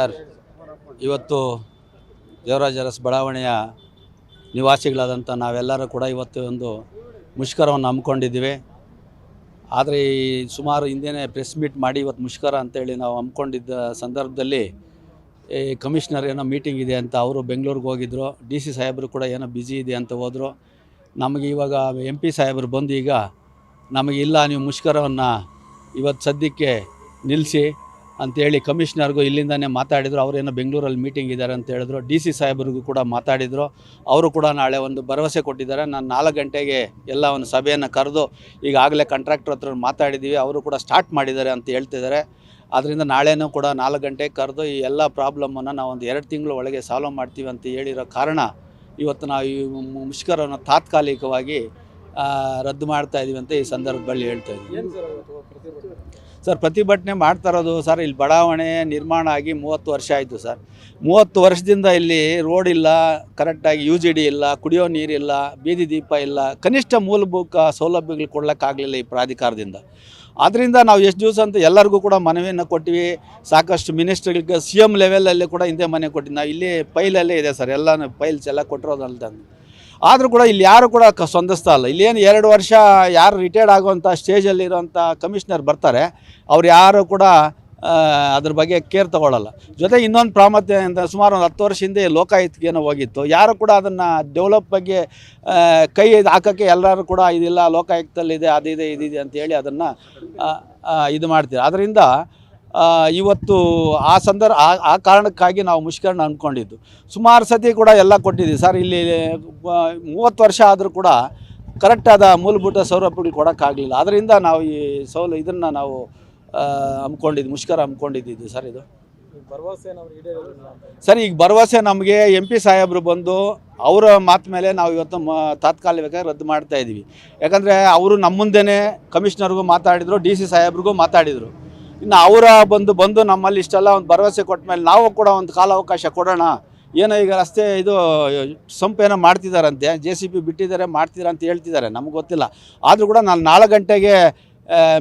Sir, ಇವತ್ತು ದೇವರಾಜ ಅರಸ್ ಬಡಾವಣೆಯ ನಿವಾಸಿಗಳಾದಂಥ ನಾವೆಲ್ಲರೂ ಕೂಡ ಇವತ್ತು ಒಂದು ಮುಷ್ಕರವನ್ನು ಹಮ್ಮಿಕೊಂಡಿದ್ದೀವಿ. ಆದರೆ ಈ ಸುಮಾರು ಹಿಂದೆನೇ ಪ್ರೆಸ್ ಮೀಟ್ ಮಾಡಿ ಇವತ್ತು ಮುಷ್ಕರ ಅಂತೇಳಿ ನಾವು ಹಮ್ಮಿಕೊಂಡಿದ್ದ ಸಂದರ್ಭದಲ್ಲಿ ಈ ಕಮಿಷ್ನರ್ ಏನೋ ಮೀಟಿಂಗ್ ಇದೆ ಅಂತ ಅವರು ಬೆಂಗಳೂರಿಗೆ ಹೋಗಿದ್ದರು ಡಿ ಸಿ ಸಾಹೇಬರು ಕೂಡ ಏನೋ ಬ್ಯುಸಿ ಇದೆ ಅಂತ ಹೋದರು. ನಮಗೆ ಇವಾಗ ಎಂ ಪಿ ಸಾಹೇಬರು ಬಂದು ಈಗ ನಮಗೆ ಇಲ್ಲ, ನೀವು ಮುಷ್ಕರವನ್ನು ಇವತ್ತು ಸದ್ಯಕ್ಕೆ ನಿಲ್ಲಿಸಿ. ಅಂತೇಳಿ ಕಮಿಷನರ್ಗೂ ಇಲ್ಲಿಂದನೇ ಮಾತಾಡಿದರು. ಅವರೇನು ಬೆಂಗಳೂರಲ್ಲಿ ಮೀಟಿಂಗ್ ಇದ್ದಾರೆ ಅಂತ ಹೇಳಿದ್ರು. ಡಿ ಸಿ ಸಾಹೇಬ್ರಿಗೂ ಕೂಡ ಮಾತಾಡಿದರು. ಅವರು ಕೂಡ ನಾಳೆ ಒಂದು ಭರವಸೆ ಕೊಟ್ಟಿದ್ದಾರೆ. ನಾನು ನಾಲ್ಕು ಗಂಟೆಗೆ ಎಲ್ಲ ಒಂದು ಸಭೆಯನ್ನು ಕರೆದು ಈಗಾಗಲೇ ಕಾಂಟ್ರಾಕ್ಟರ್ ಹತ್ರ ಮಾತಾಡಿದ್ದೀವಿ. ಅವರು ಕೂಡ ಸ್ಟಾರ್ಟ್ ಮಾಡಿದ್ದಾರೆ ಅಂತ ಹೇಳ್ತಿದ್ದಾರೆ. ಆದ್ದರಿಂದ ನಾಳೆನೂ ಕೂಡ ನಾಲ್ಕು ಗಂಟೆಗೆ ಕರೆದು ಈ ಎಲ್ಲ ಪ್ರಾಬ್ಲಮ್ಮನ್ನು ನಾವು ಒಂದು ಎರಡು ತಿಂಗಳು ಒಳಗೆ ಸಾಲ್ವ್ ಮಾಡ್ತೀವಿ ಅಂತ ಹೇಳಿರೋ ಕಾರಣ ಇವತ್ತು ನಾವು ಈ ಮುಷ್ಕರವನ್ನು ತಾತ್ಕಾಲಿಕವಾಗಿ ರದ್ದು ಮಾಡ್ತಾ ಇದೀವಿ ಅಂತ ಈ ಸಂದರ್ಭದಲ್ಲಿ ಹೇಳ್ತಾ ಇದ್ದೀವಿ ಸರ್ ಪ್ರತಿಭಟನೆ? ಮಾಡ್ತಾ ಇರೋದು ಸರ್ ಇಲ್ಲಿ ಬಡಾವಣೆ ನಿರ್ಮಾಣ ಆಗಿ ಮೂವತ್ತು ವರ್ಷ ಆಯಿತು ಸರ್. ಮೂವತ್ತು ವರ್ಷದಿಂದ ಇಲ್ಲಿ ರೋಡ್ ಇಲ್ಲ ಕರೆಕ್ಟಾಗಿ ಯು ಜಿ ಡಿ ಇಲ್ಲ ಕುಡಿಯೋ ನೀರಿಲ್ಲ ಬೀದಿ ದೀಪ ಇಲ್ಲ ಕನಿಷ್ಠ ಮೂಲಭೂತ ಸೌಲಭ್ಯಗಳು ಕೊಡೋಕ್ಕಾಗಲಿಲ್ಲ ಈ ಪ್ರಾಧಿಕಾರದಿಂದ. ಆದ್ದರಿಂದ ನಾವು ಎಷ್ಟು ದಿವಸ ಅಂತ ಎಲ್ಲರಿಗೂ ಕೂಡ ಮನವಿಯನ್ನು ಕೊಟ್ಟಿವಿ ಸಾಕಷ್ಟು ಮಿನಿಸ್ಟ್ರಿಗೆ ಸಿ ಎಂ ಲೆವೆಲಲ್ಲಿ ಕೂಡ ಹಿಂದೆ ಮನೆ ಕೊಟ್ಟಿದ್ದು ನಾವು ಇಲ್ಲಿ ಪೈಲಲ್ಲೇ ಇದೆ ಸರ್ ಎಲ್ಲ ಫೈಲ್ಸ್ ಎಲ್ಲ ಕೊಟ್ಟಿರೋದಲ್ದಂಗೆ. ಆದರೂ ಕೂಡ ಇಲ್ಲಿ ಯಾರು ಕೂಡ ಕ ಸ್ಪಂದಿಸ್ತಾ ಇಲ್ಲ. ಇಲ್ಲೇನು ಎರಡು ವರ್ಷ ಯಾರು ರಿಟೈರ್ಡ್ ಆಗುವಂಥ ಸ್ಟೇಜಲ್ಲಿರುವಂಥ ಕಮಿಷನರ್ ಬರ್ತಾರೆ. ಅವ್ರು ಯಾರು ಕೂಡ ಅದ್ರ ಬಗ್ಗೆ ಕೇರ್ ತಗೊಳ್ಳಲ್ಲ. ಜೊತೆಗೆ ಇನ್ನೊಂದು ಪ್ರಾಮತ್ಯ ಅಂತ ಸುಮಾರು ಒಂದು ಹತ್ತು ವರ್ಷ ಹಿಂದೆ ಲೋಕಾಯುಕ್ತಗೇನೋ ಹೋಗಿತ್ತು. ಯಾರು ಕೂಡ ಅದನ್ನು ಡೆವಲಪ್ ಬಗ್ಗೆ ಕೈ ಹಾಕೋಕ್ಕೆ ಎಲ್ಲರೂ ಕೂಡ ಇದಿಲ್ಲ, ಲೋಕಾಯುಕ್ತಲ್ಲಿದೆ, ಅದಿದೆ, ಇದಿದೆ ಅಂತೇಳಿ ಅದನ್ನು ಇದು ಮಾಡ್ತೀವಿ ಅದರಿಂದ ಇವತ್ತು ಆ ಸಂದರ್ಭ ಆ ಕಾರಣಕ್ಕಾಗಿ ನಾವು ಮುಷ್ಕರಣ ಅಂದ್ಕೊಂಡಿದ್ದು ಸುಮಾರು ಸತಿ ಕೂಡ ಎಲ್ಲ ಕೊಟ್ಟಿದ್ದೀವಿ. ಸರ್, ಇಲ್ಲಿ ಮೂವತ್ತು ವರ್ಷ ಆದರೂ ಕೂಡ ಕರೆಕ್ಟಾದ ಮೂಲಭೂತ ಸೌಲಭ್ಯಗಳು ಕೊಡೋಕ್ಕಾಗಲಿಲ್ಲ. ಅದರಿಂದ ನಾವು ಈ ಸೌಲ, ಇದನ್ನು ನಾವು ಹಮ್ಕೊಂಡಿದ್ದು ಮುಷ್ಕರ ಹಮ್ಮಿಕೊಂಡಿದ್ದು ಸರ್ ಇದು. ಭರವಸೆ ಸರ್, ಈಗ ಭರವಸೆ ನಮಗೆ ಎಂ ಪಿ ಸಾಹೇಬರು ಬಂದು ಅವರ ಮಾತು ಮೇಲೆ ನಾವು ಇವತ್ತು ಮ ತಾತ್ಕಾಲಿಕ ರದ್ದು ಮಾಡ್ತಾ ಇದ್ದೀವಿ ಯಾಕಂದರೆ ಅವರು ನಮ್ಮ ಮುಂದೆನೇ ಕಮಿಷನರ್ಗೂ ಮಾತಾಡಿದರು, ಡಿ ಸಿ ಸಾಹೇಬ್ರಿಗೂ ಮಾತಾಡಿದರು. ಇನ್ನು ಅವರ ಬಂದು ಬಂದು ನಮ್ಮಲ್ಲಿ ಇಷ್ಟೆಲ್ಲ ಒಂದು ಭರವಸೆ ಕೊಟ್ಟ ಮೇಲೆ ನಾವು ಕೂಡ ಒಂದು ಕಾಲಾವಕಾಶ ಕೊಡೋಣ. ಏನೋ ಈಗ ರಸ್ತೆ ಇದು ಸಂಪ್ ಏನೋ ಮಾಡ್ತಿದ್ದಾರಂತೆ ಜೆ ಸಿ ಪಿ ಬಿಟ್ಟಿದ್ದಾರೆ ಮಾಡ್ತಿದ್ದಾರೆ ಅಂತ ಹೇಳ್ತಿದ್ದಾರೆ, ನಮ್ಗೆ ಗೊತ್ತಿಲ್ಲ. ಆದರೂ ಕೂಡ ನಾನು ನಾಲ್ಕು ಗಂಟೆಗೆ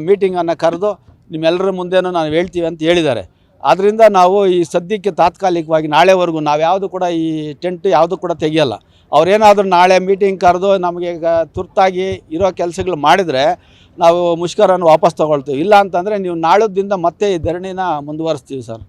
ಮೀಟಿಂಗನ್ನು ಕರೆದು ನಿಮ್ಮೆಲ್ಲರ ಮುಂದೆನೂ ನಾನು ಹೇಳ್ತೀವಿ ಅಂತ ಹೇಳಿದ್ದಾರೆ. ಆದ್ದರಿಂದ ನಾವು ಈ ಸದ್ಯಕ್ಕೆ ತಾತ್ಕಾಲಿಕವಾಗಿ ನಾಳೆವರೆಗೂ ನಾವು ಯಾವುದು ಕೂಡ ಈ ಟೆಂಟ್ ಯಾವುದು ಕೂಡ ತೆಗಿಯಲ್ಲ. ಅವ್ರೇನಾದರೂ ನಾಳೆ ಮೀಟಿಂಗ್ ಕರೆದು ನಮಗೆ ತುರ್ತಾಗಿ ಇರೋ ಕೆಲಸಗಳು ಮಾಡಿದರೆ ನಾವು ಮುಷ್ಕರನ್ನು ವಾಪಸ್ ತೊಗೊಳ್ತೀವಿ. ಇಲ್ಲ ಅಂತಂದರೆ ನೀವು ನಾಳದ್ದಿಂದ ಮತ್ತೆ ಈ ಧರಣಿನ ಮುಂದುವರಿಸ್ತೀವಿ ಸರ್.